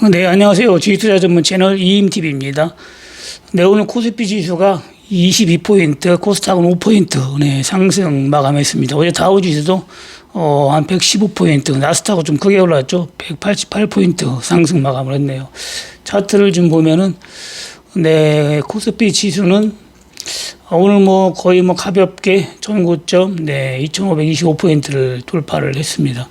네, 안녕하세요. 주식투자 전문 채널 이임TV입니다. 네, 오늘 코스피 지수가 22포인트, 코스닥은 5포인트 네, 상승 마감했습니다. 어제 다우 지수도 어, 한 115포인트, 나스닥은 좀 크게 올랐죠. 188포인트 상승 마감을 했네요. 차트를 좀 보면은 네, 코스피 지수는 어, 오늘 뭐 거의 뭐 가볍게 전고점 네 2,525포인트를 돌파를 했습니다.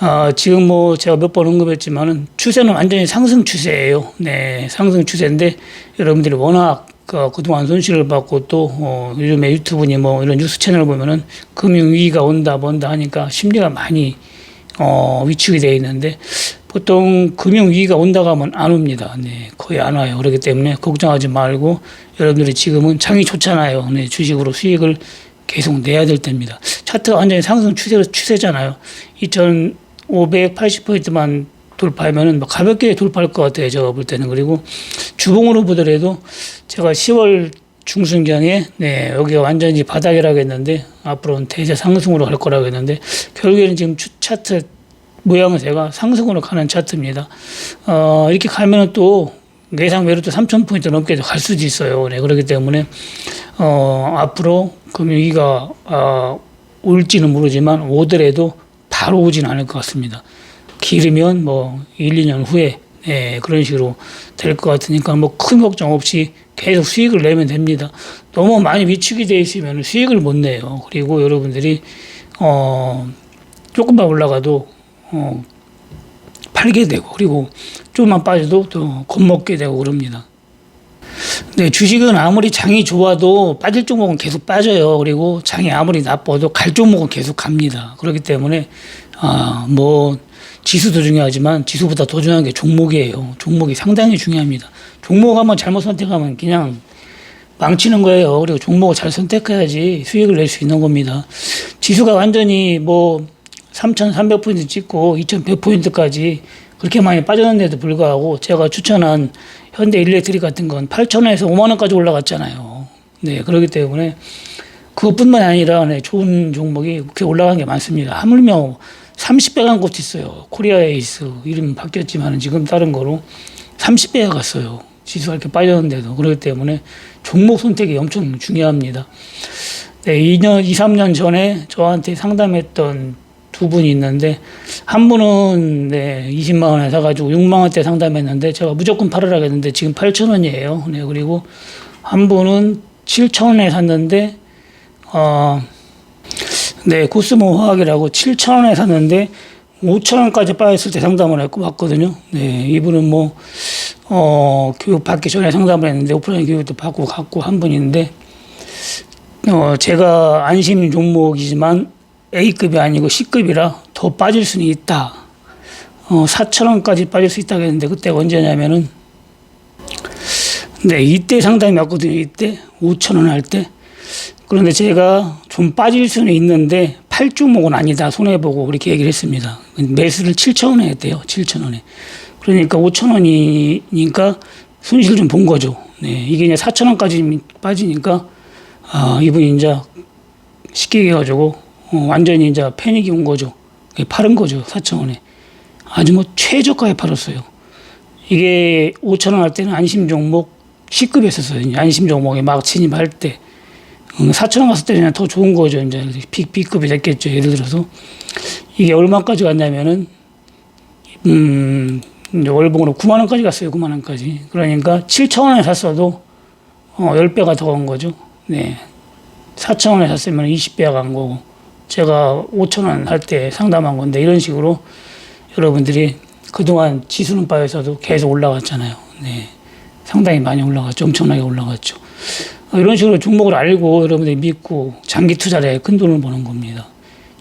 아, 지금 뭐 제가 몇 번 언급했지만은 추세는 완전히 상승 추세예요. 네 상승 추세인데 여러분들이 워낙 그 그동안 손실을 받고 또 어, 요즘에 유튜브니 뭐 이런 뉴스 채널 보면은 금융 위기가 온다 뭔다 하니까 심리가 많이 어, 위축이 되어 있는데 보통 금융 위기가 온다고 하면 안 옵니다. 네, 거의 안 와요. 그렇기 때문에 걱정하지 말고 여러분들이 지금은 장이 좋잖아요. 네, 주식으로 수익을 계속 내야 될 때입니다. 차트가 완전히 상승 추세, 추세잖아요. 2,580포인트만 돌파하면은 뭐 가볍게 돌파할 것 같아요. 제가 볼 때는. 그리고 주봉으로 보더라도 제가 10월 중순경에 네, 여기가 완전히 바닥이라고 했는데 앞으로는 대세 상승으로 갈 거라고 했는데 결국에는 지금 추- 차트 모양은 제가 상승으로 가는 차트입니다. 어, 이렇게 가면은 또 예상 외로 또 3,000포인트 넘게 갈 수도 있어요. 네, 그렇기 때문에 어, 앞으로 금융위기가 어, 올지는 모르지만 오더라도 바로 오지는 않을 것 같습니다. 길으면 뭐 1, 2년 후에 예, 그런 식으로 될 것 같으니까 뭐 큰 걱정 없이 계속 수익을 내면 됩니다. 너무 많이 위축이 돼 있으면 수익을 못 내요. 그리고 여러분들이 어 조금만 올라가도 어 팔게 되고 그리고 조금만 빠져도 또 겁먹게 되고 그럽니다. 네, 주식은 아무리 장이 좋아도 빠질 종목은 계속 빠져요. 그리고 장이 아무리 나빠도 갈 종목은 계속 갑니다. 그렇기 때문에 아, 뭐 지수도 중요하지만 지수보다 더 중요한 게 종목이에요. 종목이 상당히 중요합니다. 종목 한번 잘못 선택하면 그냥 망치는 거예요. 그리고 종목을 잘 선택해야지 수익을 낼 수 있는 겁니다. 지수가 완전히 뭐 3,300포인트 찍고 2,100포인트까지 그렇게 많이 빠졌는데도 불구하고 제가 추천한 현대 일렉트릭 같은 건 8,000원에서 5만 원까지 올라갔잖아요. 네, 그렇기 때문에 그것뿐만 아니라 네, 좋은 종목이 그렇게 올라간 게 많습니다. 하물며 30배 간 곳이 있어요. 코리아 에이스 이름 바뀌었지만 지금 다른 거로 30배가 갔어요. 지수가 이렇게 빠졌는데도 그렇기 때문에 종목 선택이 엄청 중요합니다. 네, 2년, 2, 3년 전에 저한테 상담했던 두 분이 있는데 한 분은 네, 20만 원에 사가지고 6만 원대 상담했는데 제가 무조건 팔으라 했는데 지금 8천 원이에요. 네, 그리고 한 분은 7천 원에 샀는데 어, 네, 코스모 화학이라고 7천 원에 샀는데 5천 원까지 빠졌을 때 상담을 했고 봤거든요. 네, 이분은 뭐 어, 교육 받기 전에 상담을 했는데 오프라인 교육도 받고 갔고 한 분인데 어, 제가 안심 종목이지만 A급이 아니고 C급이라 더 빠질 수는 있다. 어, 4천 원까지 빠질 수 있다고 했는데 그때 언제냐면은 네, 이때 상당히 맞거든요. 이때 5천 원 할 때. 그런데 제가 좀 빠질 수는 있는데 팔 종목은 아니다. 손해 보고 그렇게 얘기를 했습니다. 매수를 7천 원에 했대요. 7천 원에. 그러니까 5천 원이니까 손실 좀 본 거죠. 네, 이게 이제 4천 원까지 빠지니까 아, 이분이 이제 쉽게 얘기해가지고 어, 완전히 이제 패닉이 온 거죠. 팔은 거죠. 4천 원에. 아주 뭐 최저가에 팔았어요. 이게 5천 원 할 때는 안심 종목 C급이었었어요. 이제 안심 종목에 막 진입할 때. 음, 4천 원 갔을 때는 더 좋은 거죠. 이제 B, B급이 됐겠죠. 예를 들어서. 이게 얼마까지 갔냐면은, 음, 월봉으로 9만 원까지 갔어요. 9만 원까지. 그러니까 7천 원에 샀어도 어, 10배가 더 간 거죠. 네. 4천 원에 샀으면 20배가 간 거고. 제가 5천 원 할 때 상담한 건데 이런 식으로 여러분들이 그동안 지수는 바에서도 계속 올라갔잖아요. 네. 상당히 많이 올라갔죠. 엄청나게 올라갔죠. 어, 이런 식으로 종목을 알고 여러분들이 믿고 장기 투자를 해큰 돈을 버는 겁니다.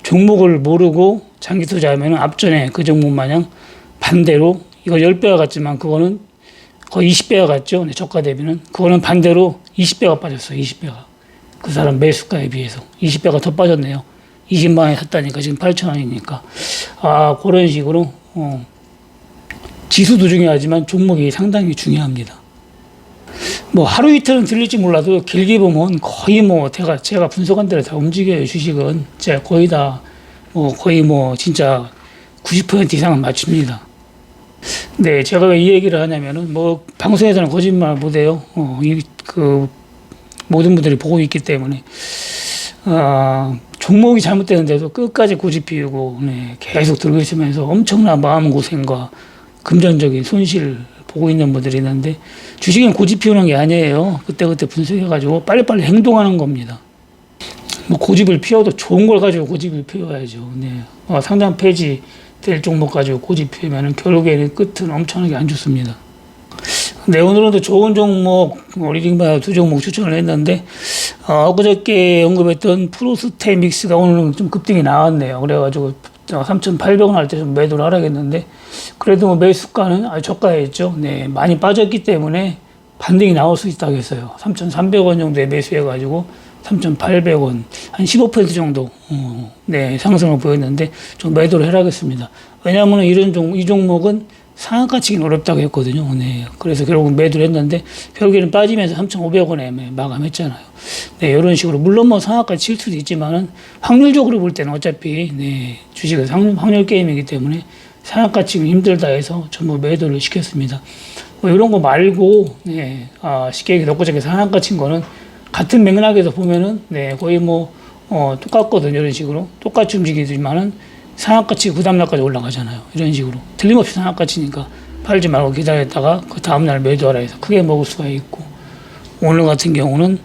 종목을 모르고 장기 투자하면 앞전에 그 종목 마냥 반대로 이거 10배가 갔지만 그거는 거의 20배가 갔죠. 네, 저가 대비는. 그거는 반대로 20배가 빠졌어요. 20배가. 그 사람 매수가에 비해서. 20배가 더 빠졌네요. 20만 원에 샀다니까 지금 8천 원이니까. 아, 그런 식으로, 어, 지수도 중요하지만 종목이 상당히 중요합니다. 뭐 하루 이틀은 들릴지 몰라도 길게 보면 거의 뭐 제가 제가 분석한 대로 다 움직여요 주식은 제가 거의 다 뭐 거의 뭐 진짜 90% 이상은 맞춥니다. 네, 제가 왜 이 얘기를 하냐면은 뭐 방송에서는 거짓말 못해요. 어, 이 그 모든 분들이 보고 있기 때문에 아, 종목이 잘못되는데도 끝까지 고집 피우고 네, 계속 들고 있으면서 엄청난 마음 고생과 금전적인 손실을 보고 있는 분들이 있는데 주식은 고집 피우는 게 아니에요. 그때그때 분석해가지고 빨리빨리 행동하는 겁니다. 뭐 고집을 피워도 좋은 걸 가지고 고집을 피워야죠. 네. 어, 상장 폐지 될 종목 가지고 고집 피우면 결국에는 끝은 엄청나게 안 좋습니다. 네, 오늘은 또 좋은 종목, 리딩바 두 종목 추천을 했는데, 어, 엊그저께 언급했던 프로스테믹스가 오늘은 좀 급등이 나왔네요. 그래가지고 3,800원 할 때 좀 매도를 하라겠는데, 그래도 뭐 매수가는 아주 저가였죠. 네, 많이 빠졌기 때문에 반등이 나올 수 있다고 했어요. 3,300원 정도에 매수해가지고 3,800원, 한 15% 정도, 어, 네, 상승을 보였는데, 좀 매도를 해라겠습니다. 왜냐하면 이런 종, 이 종목은 상한가 치긴 어렵다고 했거든요. 네. 그래서 결국은 매도를 했는데, 결국에는 빠지면서 3,500원에 마감했잖아요. 네, 이런 식으로. 물론 뭐 상한가 칠 수도 있지만은, 확률적으로 볼 때는 어차피, 네, 주식은 확률, 확률 게임이기 때문에, 상한가 치기 힘들다 해서 전부 매도를 시켰습니다. 뭐 이런 거 말고, 네, 아, 쉽게 얘기해 놓고 저게 상한가 친 거는, 같은 맥락에서 보면은, 네, 거의 뭐, 어, 똑같거든요. 이런 식으로. 똑같이 움직이지만은, 치고 그 다음날까지 올라가잖아요. 이런 식으로. 틀림없이 상한가 치니까 팔지 말고 기다렸다가 그 다음날 매도하라 해서 크게 먹을 수가 있고, 오늘 같은 경우는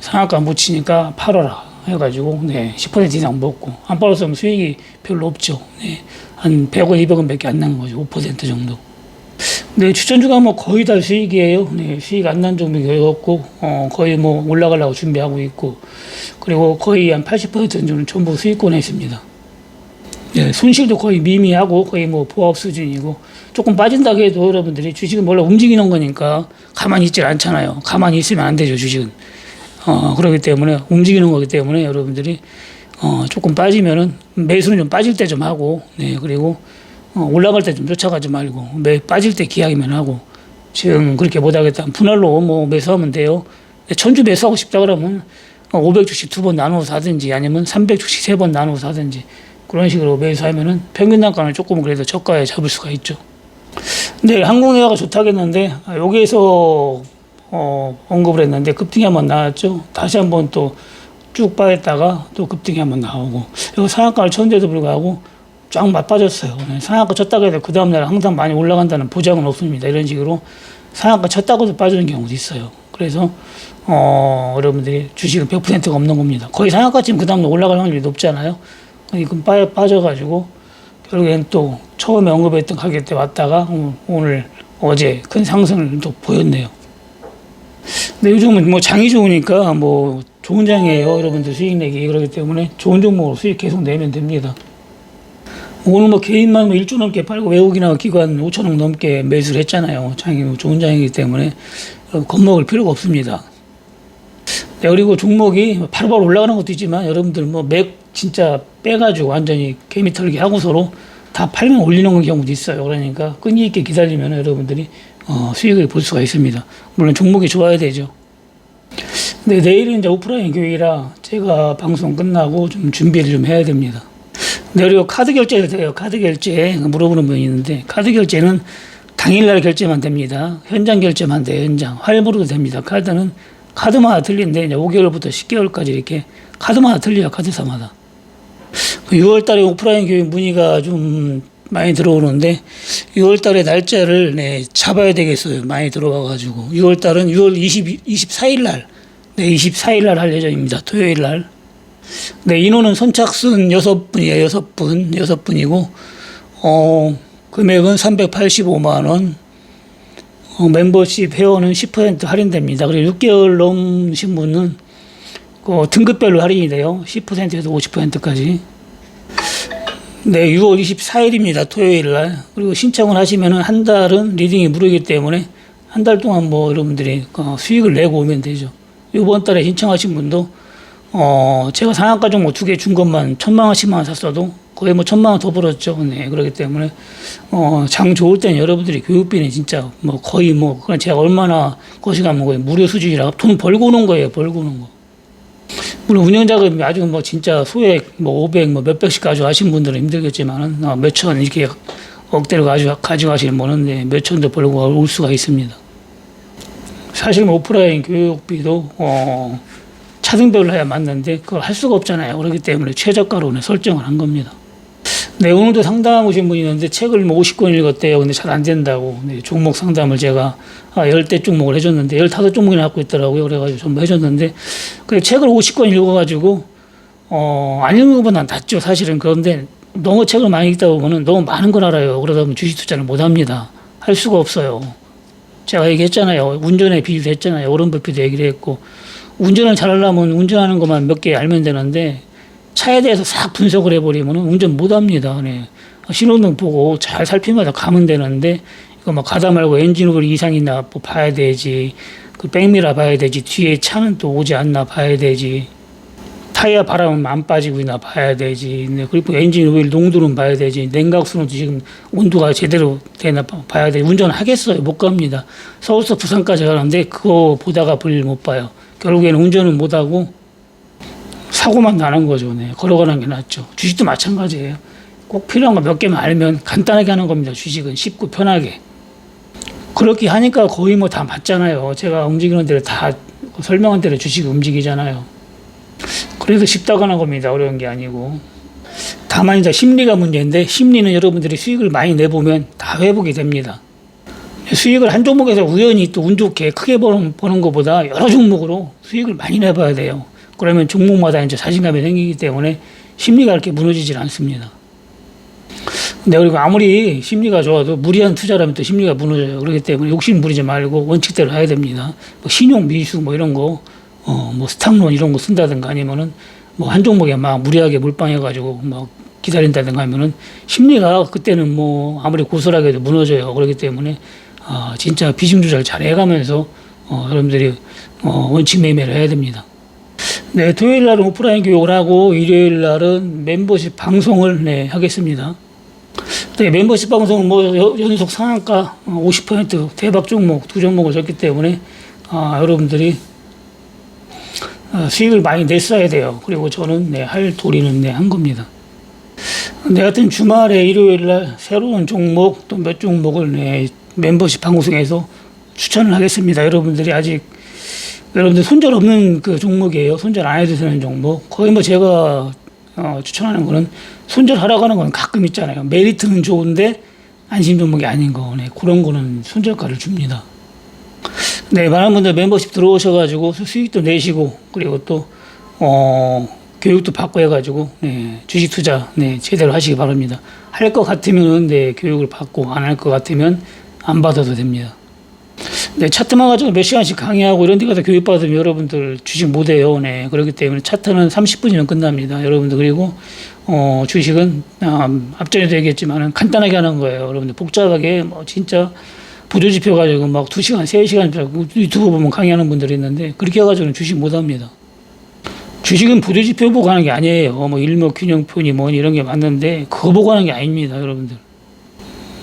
상한가 못 치니까 팔아라 해가지고, 네, 10% 이상 먹고, 안 팔았으면 수익이 별로 없죠. 네, 한 100원, 200원 밖에 안 나는 거죠. 5% 정도. 네, 추천주가 뭐 거의 다 수익이에요. 네, 수익 안 난 종목이 거의 없고, 어, 거의 뭐 올라가려고 준비하고 있고, 그리고 거의 한 80% 정도는 전부 수익권에 있습니다. 네, 손실도 거의 미미하고, 거의 뭐 보합 수준이고, 조금 빠진다고 해도 여러분들이 주식은 원래 움직이는 거니까 가만히 있질 않잖아요. 가만히 있으면 안 되죠, 주식은. 어, 그렇기 때문에, 움직이는 거기 때문에 여러분들이, 어, 조금 빠지면은 매수는 좀 빠질 때 좀 하고, 네, 그리고 어, 올라갈 때 좀 쫓아가지 말고 매 빠질 때 기약이면 하고 지금 그렇게 못 하겠다 분할로 뭐 매수하면 돼요 천주 매수하고 싶다 그러면 500주씩 두 번 나누어 사든지 아니면 300주씩 세 번 나누어 사든지 그런 식으로 매수하면은 평균 단가는 조금 그래도 저가에 잡을 수가 있죠 네 항공회화가 좋다겠는데 아, 여기에서 어, 언급을 했는데 급등이 한번 나왔죠 다시 한번 또 쭉 빠졌다가 또 급등이 한번 나오고 여기 상한가를 쳤는데도 불구하고 쫙 맞빠졌어요. 네, 상한가 쳤다고 해도 그 다음날 항상 많이 올라간다는 보장은 없습니다. 이런 식으로 상한가 쳤다고도 빠지는 경우도 있어요. 그래서 어, 여러분들이 주식은 100%가 없는 겁니다. 거의 상한가 치면 그 다음날 올라갈 확률이 높잖아요. 이건 빠, 빠져가지고 결국엔 또 처음에 언급했던 가격대 왔다가 오늘 어제 큰 상승을 또 보였네요. 근데 요즘은 뭐 장이 좋으니까 뭐 좋은 장이에요. 여러분들 수익 내기 그러기 때문에 좋은 종목으로 수익 계속 내면 됩니다. 오늘 뭐 개인만 뭐 1조 넘게 팔고 외국인하고 기관 5천 원 넘게 매수를 했잖아요. 장이 뭐 좋은 장이기 때문에 어, 겁먹을 필요가 없습니다. 네, 그리고 종목이 바로바로 올라가는 것도 있지만 여러분들 뭐 맥 진짜 빼가지고 완전히 개미 털기 하고 서로 다 팔면 올리는 경우도 있어요. 그러니까 끈기 있게 기다리면 여러분들이 어, 수익을 볼 수가 있습니다. 물론 종목이 좋아야 되죠. 네, 내일은 이제 오프라인 교육이라 제가 방송 끝나고 좀 준비를 좀 해야 됩니다. 네, 그리고 카드 결제도 돼요. 카드 결제 물어보는 분이 있는데 카드 결제는 당일날 결제만 됩니다. 현장 결제만 돼요. 현장 할부로도 됩니다. 카드는 카드마다 틀린데 이제 5개월부터 10개월까지 이렇게 카드마다 틀려요. 카드사마다. 6월달에 오프라인 교육 문의가 좀 많이 들어오는데 6월달에 날짜를 네, 잡아야 되겠어요. 많이 들어와가지고 6월달은 6월 20, 24일날 네, 24일날 할 예정입니다. 토요일날. 네, 인원은 선착순 6분이에요. 6분. 6분이고, 어, 금액은 385만원. 어, 멤버십 회원은 10% 할인됩니다. 그리고 6개월 넘으신 분은 그 등급별로 할인이 돼요. 10%에서 50%까지. 네, 6월 24일입니다. 토요일 날. 그리고 신청을 하시면은 한 달은 리딩이 무료이기 때문에 한 달 동안 뭐 여러분들이 어, 수익을 내고 오면 되죠. 이번 달에 신청하신 분도 어, 제가 상한가 종목 두개 준 것만 천만 원씩만 샀어도 거의 뭐 천만 원 더 벌었죠. 네, 그렇기 때문에, 어, 장 좋을 때는 여러분들이 교육비는 진짜 뭐 거의 뭐, 그냥 제가 얼마나 거시가면 거의 무료 수준이라 돈 벌고 오는 거예요. 벌고 오는 거. 물론 운영자금이 아주 뭐 진짜 소액 뭐 500, 뭐 몇백씩 가지고 하신 분들은 힘들겠지만은 어, 몇천 이렇게 억대로 가져, 가져가시는 분은 네, 몇 천도 벌고 올 수가 있습니다. 사실 뭐 오프라인 교육비도 어, 차등별로 해야 맞는데 그걸 할 수가 없잖아요. 그렇기 때문에 최저가로 네, 설정을 한 겁니다. 네, 오늘도 상담 오신 분이 있는데 책을 뭐 50권 읽었대요. 근데 잘 안 된다고. 네, 종목 상담을 제가 아, 10대 종목을 해줬는데 15종목이나 갖고 있더라고요. 그래가지고 전부 해줬는데 그 책을 50권 읽어가지고 어, 안 읽는 것보다 낫죠. 사실은. 그런데 너무 책을 많이 읽다 보면은 너무 많은 걸 알아요. 그러다 보면 주식 투자를 못 합니다. 할 수가 없어요. 제가 얘기했잖아요. 운전에 비유했잖아요. 오른 버핏도 얘기를 했고 운전을 잘하려면 운전하는 것만 몇 개 알면 되는데 차에 대해서 싹 분석을 해버리면 운전 못 합니다. 네. 신호등 보고 잘 살피면서 가면 되는데 이거 막 가다 말고 엔진 오일 이상 있나 뭐 봐야 되지. 그 백미라 봐야 되지. 뒤에 차는 또 오지 않나 봐야 되지. 타이어 바람은 안 빠지고 있나 봐야 되지. 네, 그리고 엔진 오일 농도는 봐야 되지. 냉각수는 지금 온도가 제대로 되나 봐- 봐야 돼. 운전하겠어요? 못 갑니다. 서울서 부산까지 가는데 그거 보다가 볼일 못 봐요. 결국에는 운전은 못 하고 사고만 나는 거죠. 네. 걸어가는 게 낫죠. 주식도 마찬가지예요. 꼭 필요한 거 몇 개만 알면 간단하게 하는 겁니다. 주식은 쉽고 편하게. 그렇게 하니까 거의 뭐 다 맞잖아요. 제가 움직이는 대로 다 설명한 대로 주식이 움직이잖아요. 그래서 쉽다고 하는 겁니다. 어려운 게 아니고. 다만 이제 심리가 문제인데 심리는 여러분들이 수익을 많이 내보면 다 회복이 됩니다. 수익을 한 종목에서 우연히 또 운 좋게 크게 버는, 버는 것보다 여러 종목으로 수익을 많이 내봐야 돼요. 그러면 종목마다 이제 자신감이 생기기 때문에 심리가 이렇게 무너지질 않습니다. 근데 그리고 아무리 심리가 좋아도 무리한 투자라면 또 심리가 무너져요. 그렇기 때문에 욕심 부리지 말고 원칙대로 해야 됩니다. 뭐 신용 미수 뭐 이런 거, 어, 뭐 스탁론 이런 거 쓴다든가 아니면은 뭐 한 종목에 막 무리하게 몰빵해가지고 막 기다린다든가 하면은 심리가 그때는 뭐 아무리 고스란하게 도 무너져요. 그렇기 때문에 아, 진짜 비중 조절 잘 해가면서 어, 여러분들이 어, 원칙 매매를 해야 됩니다. 네, 토요일 날은 오프라인 교육을 하고 일요일 날은 멤버십 방송을 네, 하겠습니다. 네, 멤버십 방송은 뭐 여- 연속 상한가 어, 50% 대박 종목 두 종목을 줬기 때문에 아, 여러분들이 어, 수익을 많이 냈어야 돼요. 그리고 저는 네, 할 도리는 네, 한 겁니다. 네, 하여튼 주말에 일요일 날 새로운 종목 또 몇 종목을 네, 멤버십 방송에서 추천을 하겠습니다. 여러분들이 아직 여러분들 손절 없는 그 종목이에요. 손절 안 해도 되는 종목. 거의 뭐 제가 어, 추천하는 거는 손절하라고 하는 건 가끔 있잖아요. 메리트는 좋은데 안심 종목이 아닌 거. 네, 그런 거는 손절가를 줍니다. 네, 많은 분들 멤버십 들어오셔가지고 수- 수익도 내시고 그리고 또 어, 교육도 받고 해가지고 네, 주식 투자 네, 제대로 하시기 바랍니다. 할 것 같으면은 네, 교육을 받고 안 할 것 같으면 안 받아도 됩니다. 네, 차트 만 가지고 몇 시간씩 강의하고 이런 데 가서 교육받으면 여러분들 주식 못 해요. 네, 그렇기 때문에 차트는 30분이면 끝납니다. 여러분들 그리고 어, 주식은 아, 앞전에도 얘기했지만 간단하게 하는 거예요. 여러분들 복잡하게 뭐 진짜 부조지표 가지고 막 2시간, 3시간 유튜브 보면 강의하는 분들이 있는데 그렇게 해가지고는 주식 못 합니다. 주식은 부조지표 보고 하는 게 아니에요. 뭐 일목균형표니 뭐니 이런 게 맞는데 그거 보고 하는 게 아닙니다. 여러분들.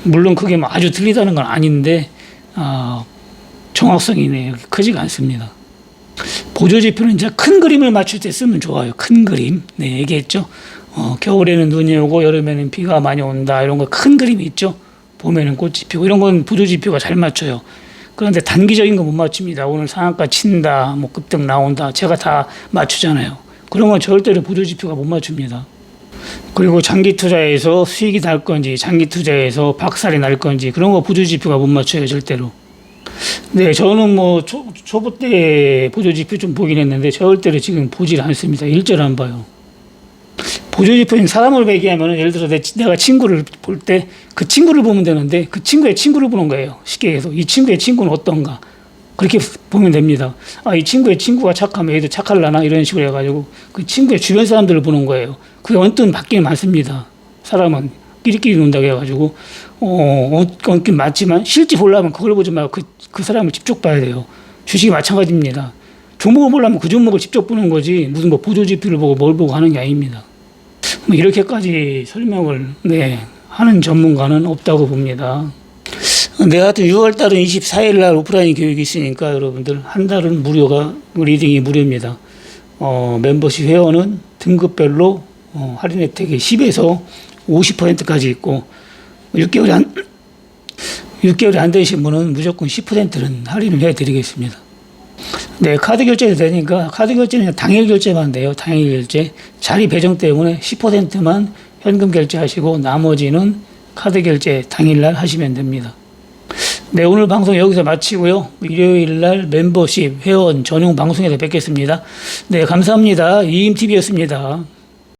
물론 그게 뭐 아주 틀리다는 건 아닌데 아, 정확성이 네, 크지가 않습니다. 보조지표는 이제 큰 그림을 맞출 때 쓰면 좋아요. 큰 그림. 네, 얘기했죠. 어, 겨울에는 눈이 오고 여름에는 비가 많이 온다. 이런 거 큰 그림이 있죠. 봄에는 꽃이 피고 이런 건 보조지표가 잘 맞춰요. 그런데 단기적인 거 못 맞춥니다. 오늘 상한가 친다, 뭐 급등 나온다. 제가 다 맞추잖아요. 그런 건 절대로 보조지표가 못 맞춥니다. 그리고 장기 투자에서 수익이 날 건지, 장기 투자에서 박살이 날 건지 그런 거 보조지표가 못 맞춰요, 절대로. 네, 저는 뭐 초, 초보 때 보조지표 좀 보긴 했는데 절대로 지금 보질 않습니다. 일절 안 봐요. 보조지표는 사람을 배기하면 예를 들어 내, 내가 친구를 볼 때 그 친구를 보면 되는데 그 친구의 친구를 보는 거예요. 쉽게 해서 이 친구의 친구는 어떤가 그렇게 보면 됩니다. 아, 이 친구의 친구가 착하면 얘도 착할라나 이런 식으로 해가지고 그 친구의 주변 사람들을 보는 거예요. 그게 언뜻 맞긴 많습니다. 사람은 끼리끼리 논다고 해가지고 어, 언뜻 맞지만 실제 보려면 그걸 보지 말고 그, 그 사람을 직접 봐야 돼요. 주식이 마찬가지입니다. 종목을 보려면 그 종목을 직접 보는 거지 무슨 뭐 보조지표를 보고 뭘 보고 하는 게 아닙니다. 뭐 이렇게까지 설명을 네, 하는 전문가는 없다고 봅니다. 네, 하여튼 6월 달은 24일 날 오프라인 교육이 있으니까 여러분들 한 달은 무료가 리딩이 무료입니다. 어, 멤버십 회원은 등급별로 어, 할인 혜택이 10에서 50%까지 있고 6개월이 안 6개월이 안 되신 분은 무조건 10%는 할인을 해드리겠습니다. 네, 카드 결제도 되니까 카드 결제는 당일 결제만 돼요. 당일 결제. 자리 배정 때문에 10%만 현금 결제하시고 나머지는 카드 결제 당일날 하시면 됩니다. 네, 오늘 방송 여기서 마치고요. 일요일 날 멤버십 회원 전용 방송에서 뵙겠습니다. 네, 감사합니다. 이임TV였습니다.